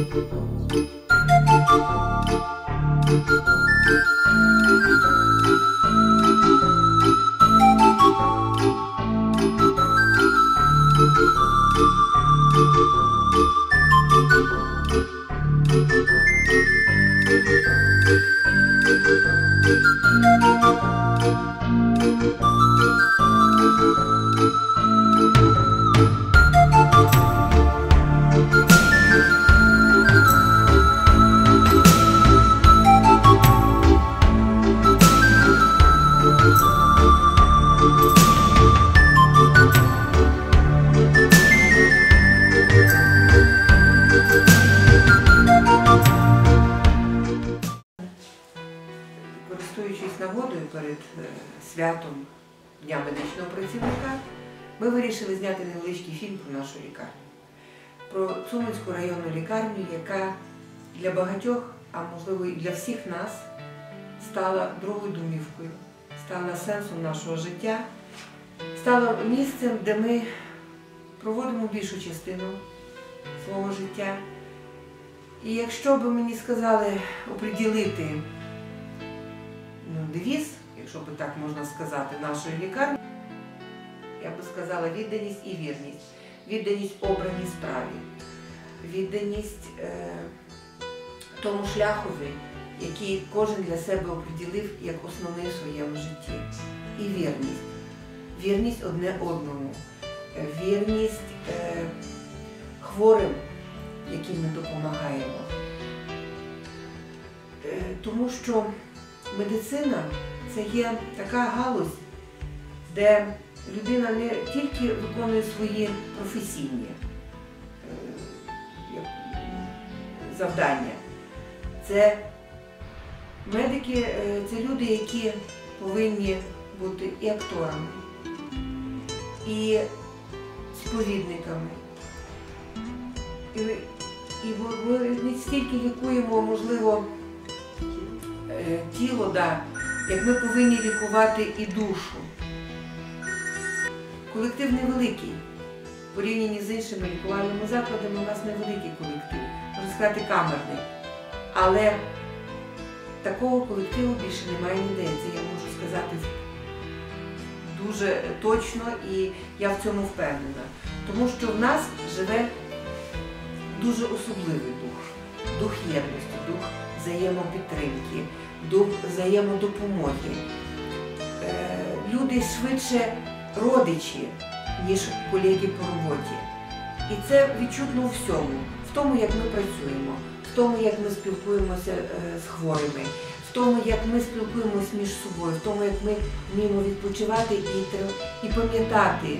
Thank you. Вирішили зняти невеличкий фільм про нашу лікарню. Про Цуманську районну лікарню, яка для багатьох, а можливо і для всіх нас, стала другою домівкою, стала сенсом нашого життя, стала місцем, де ми проводимо більшу частину свого життя. І якщо б мені сказали оприділити ну, девіз, якщо б так можна сказати, нашої лікарні, я би сказала відданість і вірність. Відданість обраній справі, відданість е, тому шляхові, який кожен для себе оприділив як основний в своєму житті. І вірність. Вірність одне одному, вірність е, хворим, яким ми допомагаємо. Е, тому що медицина це є така галузь, де людина не тільки виконує свої професійні е, завдання. Це медики, е, це люди, які повинні бути і акторами, і сповідниками. І, ми не стільки лікуємо, можливо, е, тіло, як ми повинні лікувати і душу. Колектив невеликий. Порівняні з іншими лікувальними закладами у нас невеликий колектив, можна сказати, камерний. Але такого колективу більше немає ніде. Це я можу сказати дуже точно і я в цьому впевнена. Тому що в нас живе дуже особливий дух, дух єдності, дух взаємопідтримки, дух взаємодопомоги. Е, Люди швидше родичі, ніж колеги по роботі. І це відчутно у всьому, в тому, як ми працюємо, в тому, як ми спілкуємося е, з хворими, в тому, як ми спілкуємося між собою, в тому, як ми вміємо відпочивати і, і пам'ятати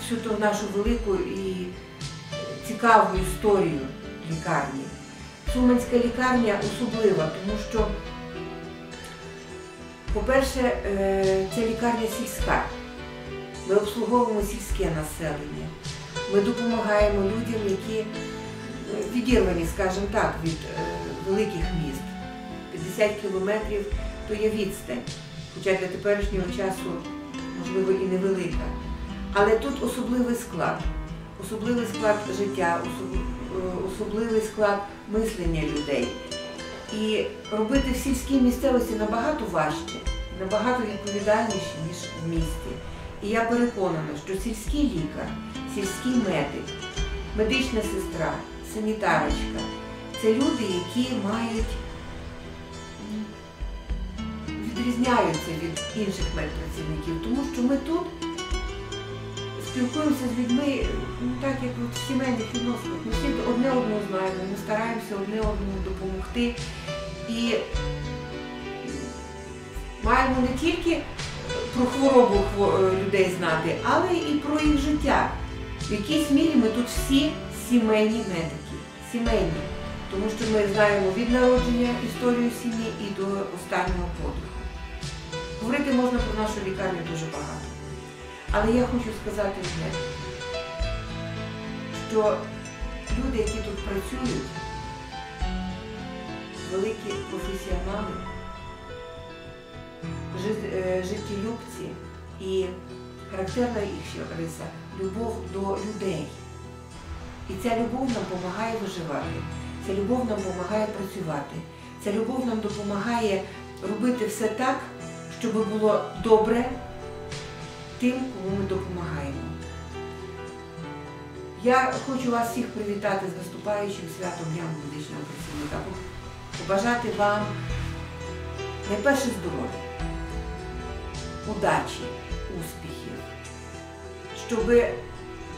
всю ту нашу велику і цікаву історію лікарні. Суманська лікарня особлива, тому що, по-перше, е, це лікарня сільська. Ми обслуговуємо сільське населення. Ми допомагаємо людям, які е, відірвані, скажімо так, від е, великих міст. 50 кілометрів то є відстань, хоча для теперішнього часу, можливо, і невелика. Але тут особливий склад, особливий склад життя, е, особливий склад мислення людей. І робити в сільській місцевості набагато важче, набагато відповідальніше, ніж в місті. І я переконана, що сільський лікар, сільський медик, медична сестра, санітарочка це люди, які мають відрізняються від інших медпрацівників, тому що ми тут спілкуємося з людьми ну, так, як от в сімейних відносинах. Ми всі одне одного знаємо, ми стараємося одне одному допомогти. І маємо не тільки про хворобу е, людей знати, але і про їх життя. В якійсь мірі ми тут всі сімейні медики, сімейні, тому що ми знаємо від народження історію сім'ї і до останнього подиху. Говорити можна про нашу лікарню дуже багато. Але я хочу сказати одне, що люди, які тут працюють, великі професіонали, життєлюбці і характерна їх риса любов до людей. І ця любов нам допомагає виживати. Ця любов нам допомагає працювати. Ця любов нам допомагає робити все так, щоб було добре тим, кому ми допомагаємо. Я хочу вас всіх привітати з наступаючим святом Дня медичного працівника. Побажати вам найперше здоров'я, удачі, успіхів, щоб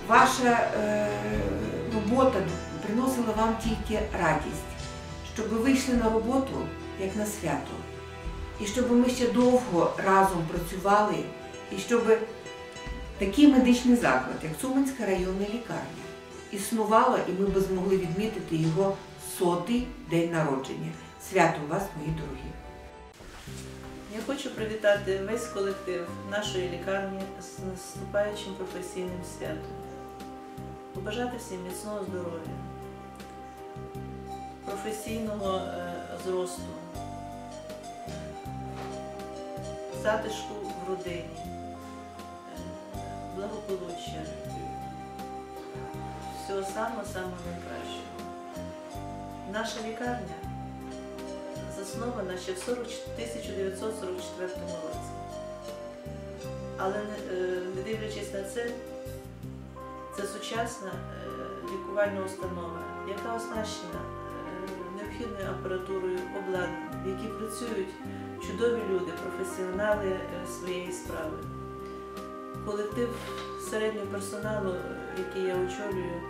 ваша е, робота приносила вам тільки радість, щоб ви вийшли на роботу як на свято, і щоб ми ще довго разом працювали, і щоб такий медичний заклад, як Цуманська районна лікарня, існувала, і ми б змогли відмітити його сотий день народження. Святом вас, мої дорогі! Я хочу привітати весь колектив нашої лікарні з наступаючим професійним святом. Побажати всім міцного здоров'я, професійного е, зросту, затишку в родині, е, благополуччя, всього самого-самого найкращого. Наша лікарня заснована ще в 40 1944 році. Але не, е, дивлячись на це, це сучасна е, лікувальна установа, яка оснащена е, необхідною апаратурою обладнанням, в якій працюють чудові люди, професіонали своєї справи. Колектив середнього персоналу, який я очолюю,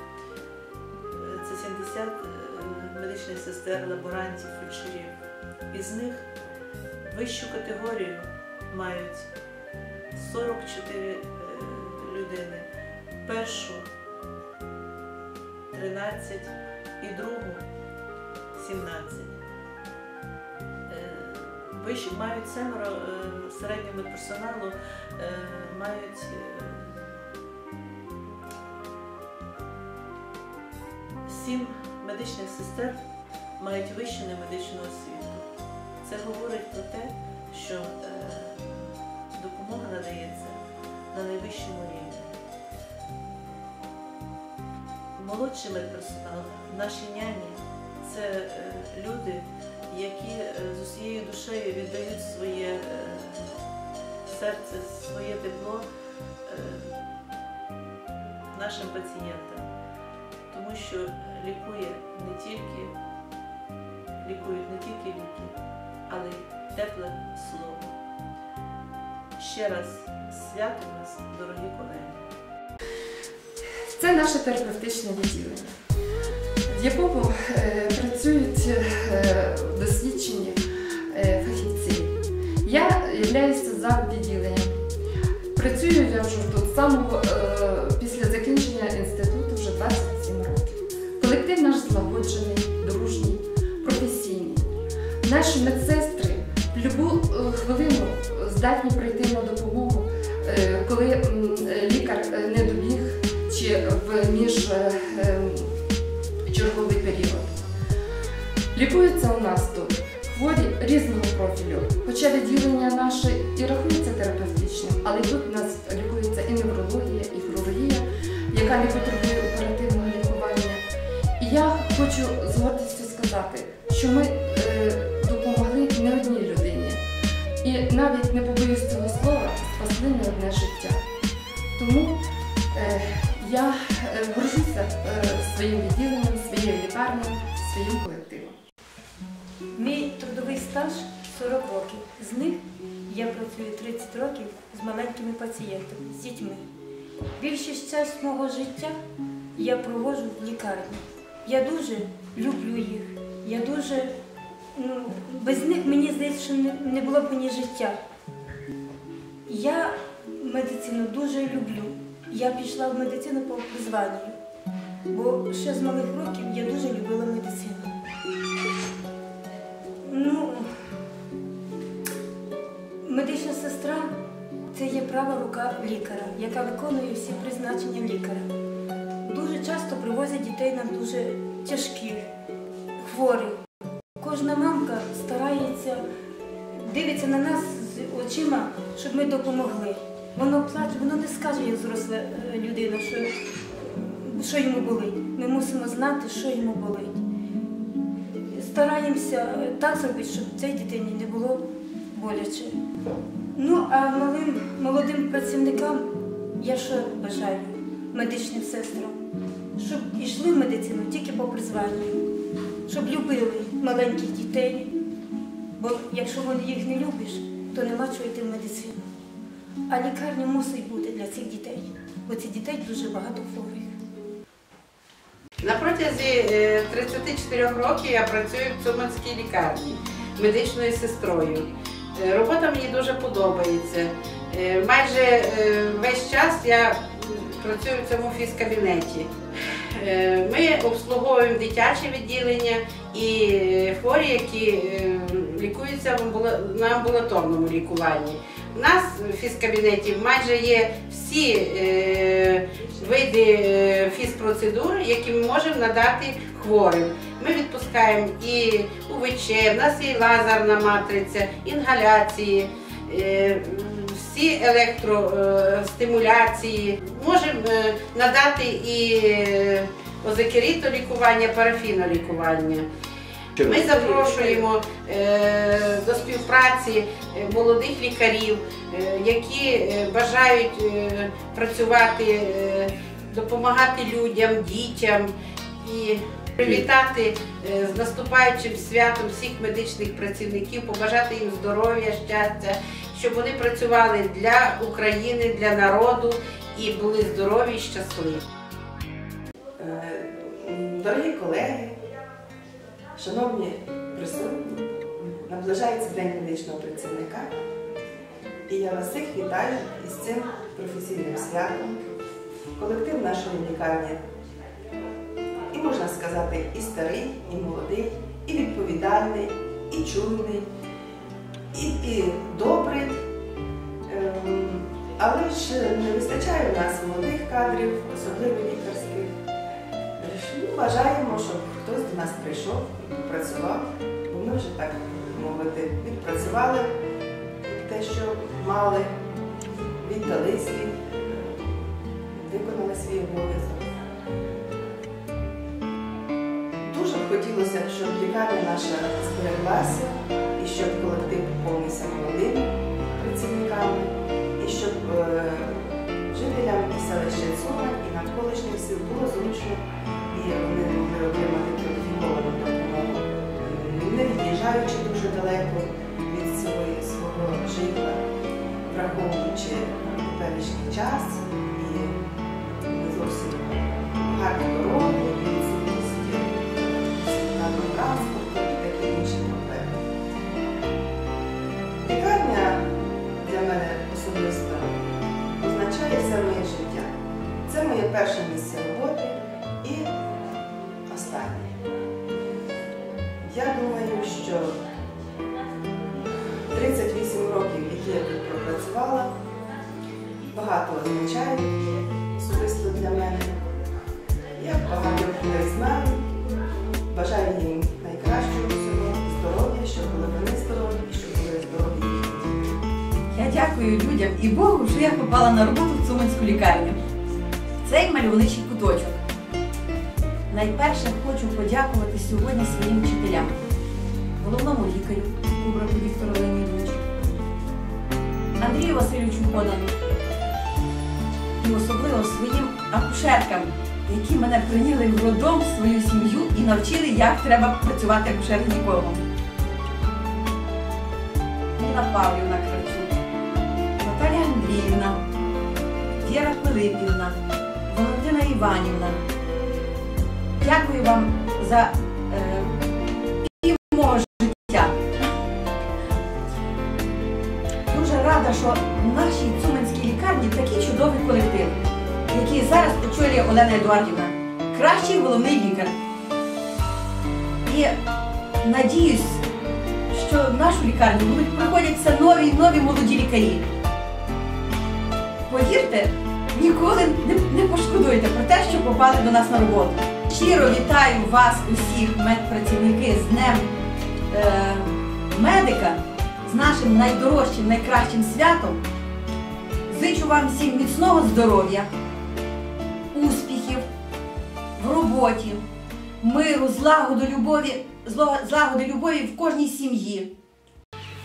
це 70 е, медичних сестер, лаборантів, фельдшерів. Із них вищу категорію мають 44 е, людини, першу 13 і другу 17. Е, Вищу мають семеро е, середнього персоналу, мають сім медичних сестер мають вищу немедичну освіту. Це говорить про те, що е, допомога надається на найвищому рівні. Молодший медперсонал, наші няні це е, люди, які е, з усією душею віддають своє серце, своє тепло нашим пацієнтам, тому що лікує не тільки лікують не тільки ліки, але тепле слово. Ще раз свято вас, дорогі колеги. Це наше терапевтичне відділення, в якому е, працюють е, досвідчені е, фахівці. Я являюся за відділенням. Працюю я вже тут з самого е, після закінчення інституту вже 27 років. Колектив наш злагоджений, дружній, професійний. Наші медсестри здатні прийти на допомогу, е, коли е, лікар е, не добіг чи в між е, ем, період. Лікуються у нас тут хворі різного профілю, хоча відділення наше і рахується терапевтичним, але тут у нас лікується і неврологія, і хірургія, яка не потребує оперативного лікування. І я хочу з гордістю сказати, що ми своїм відділенням, своєю лікарнею, своїм колективом. Мій трудовий стаж 40 років. З них я працюю 30 років з маленькими пацієнтами, з дітьми. Більшість часу мого життя я проводжу в лікарні. Я дуже люблю їх. Я дуже, ну, без них мені здається, що не, було б мені життя. Я медицину дуже люблю. Я пішла в медицину по призванню, бо ще з малих років я дуже любила медицину. Ну, медична сестра це є права рука лікаря, яка виконує всі призначення лікаря. Дуже часто привозять дітей нам дуже тяжких, хворих. Кожна мамка старається, дивиться на нас з очима, щоб ми допомогли. Воно плаче, воно не скаже, як зросла е, людина, що, що йому болить. Ми мусимо знати, що йому болить. стараємося так зробити, щоб цій дитині не було боляче. Ну, а малим молодим працівникам я що бажаю медичним сестрам, щоб йшли в медицину тільки по призванню, щоб любили маленьких дітей, бо якщо вони їх не любиш, то нема чого йти в медицину. А лікарня мусить бути для цих дітей, бо цих дітей дуже багато хворих. На протязі е, 34 років я працюю в Цуманській лікарні медичною сестрою. Е, Робота мені дуже подобається. Е, Майже е, весь час я працюю в цьому фізкабінеті. Е, Ми обслуговуємо дитяче відділення і хворі, які е, лікуються на амбулаторному лікуванні. У нас в фізкабінеті майже є всі е, види фізпроцедур, які ми можемо надати хворим. Ми відпускаємо і УВЧ, в нас є лазерна матриця, інгаляції, всі електростимуляції. Можемо е, надати і е, озекерітолікування, парафінолікування. Ми запрошуємо е, до співпраці молодих лікарів, які бажають працювати, допомагати людям, дітям і привітати з наступаючим святом всіх медичних працівників, побажати їм здоров'я, щастя, щоб вони працювали для України, для народу і були здорові і щасливі. Е, Дорогі колеги, шановні присутні, наближається День медичного працівника, і я вас всіх вітаю із цим професійним святом. Колектив нашої лікарні, і можна сказати, і старий, і молодий, і відповідальний, і чуйний, і, і добрий. Ем, Але ж не вистачає у нас молодих кадрів, особливо лікарських. Ну, Бажаємо, щоб хтось до нас прийшов і попрацював, бо ми вже так мовити відпрацювали те, що мали, віддали свій, е, виконали свій обов'язок. Дуже б хотілося, щоб лікарня наша збереглася і щоб колектив поповнився молодими працівниками, і щоб е, жителям і селища Цумань, і навколишніх сіл було зручно, і вони могли отримати кваліфіковану допомогу, не від'їжджаючи дуже далеко від свого житла, враховуючи теперішній час дякую людям і Богу, що я попала на роботу в Цуманську лікарню. Цей мальовничий куточок. Найперше хочу подякувати сьогодні своїм вчителям, головному лікарю Кубраку Віктору Леонідовичу, Андрію Васильовичу Ходану і особливо своїм акушеркам, які мене прийняли в роддом, в свою сім'ю і навчили, як треба працювати акушер-гінекологом. Павлівна Кравчук, Наталія Андріївна, Віра Пилипівна, Валентина Іванівна. Дякую вам за е, мого життя. Дуже рада, що в нашій Цуманській лікарні такий чудовий колектив, який зараз очолює Олена Едуардівна. Кращий головний лікар. І надіюсь, що в нашу лікарню будуть приходять все нові і нові молоді лікарі. Повірте, ніколи не, не пошкодуєте про те, що попали до нас на роботу. Щиро вітаю вас усіх, медпрацівники, з Днем е, медика, з нашим найдорожчим, найкращим святом. Зичу вам всім міцного здоров'я, успіхів в роботі, миру, злагоду, любові злагоди, любові в кожній сім'ї.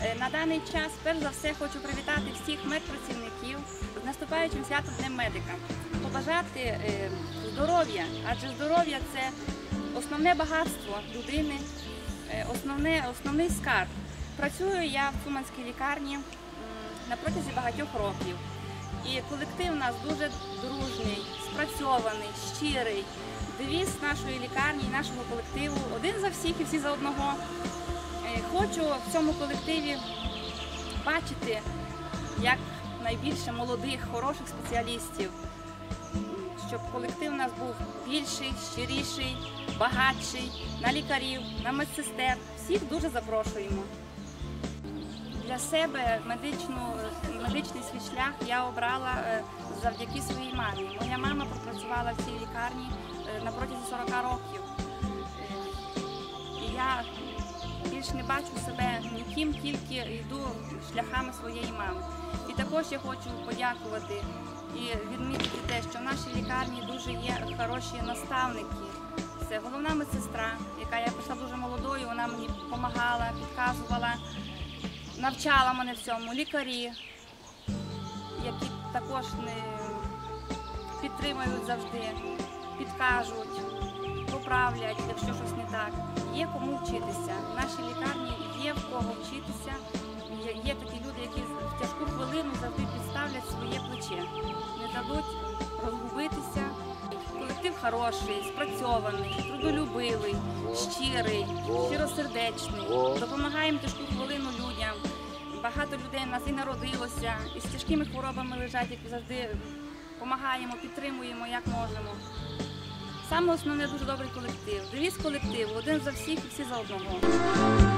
Е, На даний час, перш за все, хочу привітати всіх медпрацівників з наступаючим святом Днем медика. Побажати е, здоров'я, адже здоров'я це основне багатство людини, е, основне, основний скарб. Працюю я в Цуманській лікарні на протязі багатьох років. І колектив у нас дуже дружний, спрацьований, щирий. Девіз нашої лікарні і нашого колективу один за всіх і всі за одного. Хочу в цьому колективі бачити як найбільше молодих, хороших спеціалістів, щоб колектив у нас був більший, щиріший, багатший на лікарів, на медсестер. Всіх дуже запрошуємо. Для себе медичну, медичний свій шлях я обрала е, завдяки своїй мамі. Моя мама пропрацювала в цій лікарні е, протязі 40 років. І я більш не бачу себе ніким, тільки йду шляхами своєї мами. І також я хочу подякувати і відмітити те, що в нашій лікарні дуже є хороші наставники. Це головна медсестра, яка я прийшла дуже молодою, вона мені допомагала, підказувала, навчала мене всьому, лікарі, які також не підтримують завжди, підкажуть, поправлять, якщо щось не так. Є кому вчитися. В нашій лікарні є в кого вчитися. Є, такі люди, які в тяжку хвилину завжди підставлять своє плече, не дадуть розгубитися. Колектив хороший, спрацьований, трудолюбивий, щирий, щиросердечний. Допомагаємо тяжку хвилину людям. Багато людей в нас і народилося, і з тяжкими хворобами лежать, як завжди допомагаємо, підтримуємо, як можемо. Саме основне дуже добрий колектив. Девіз колективу один за всіх і всі за одного.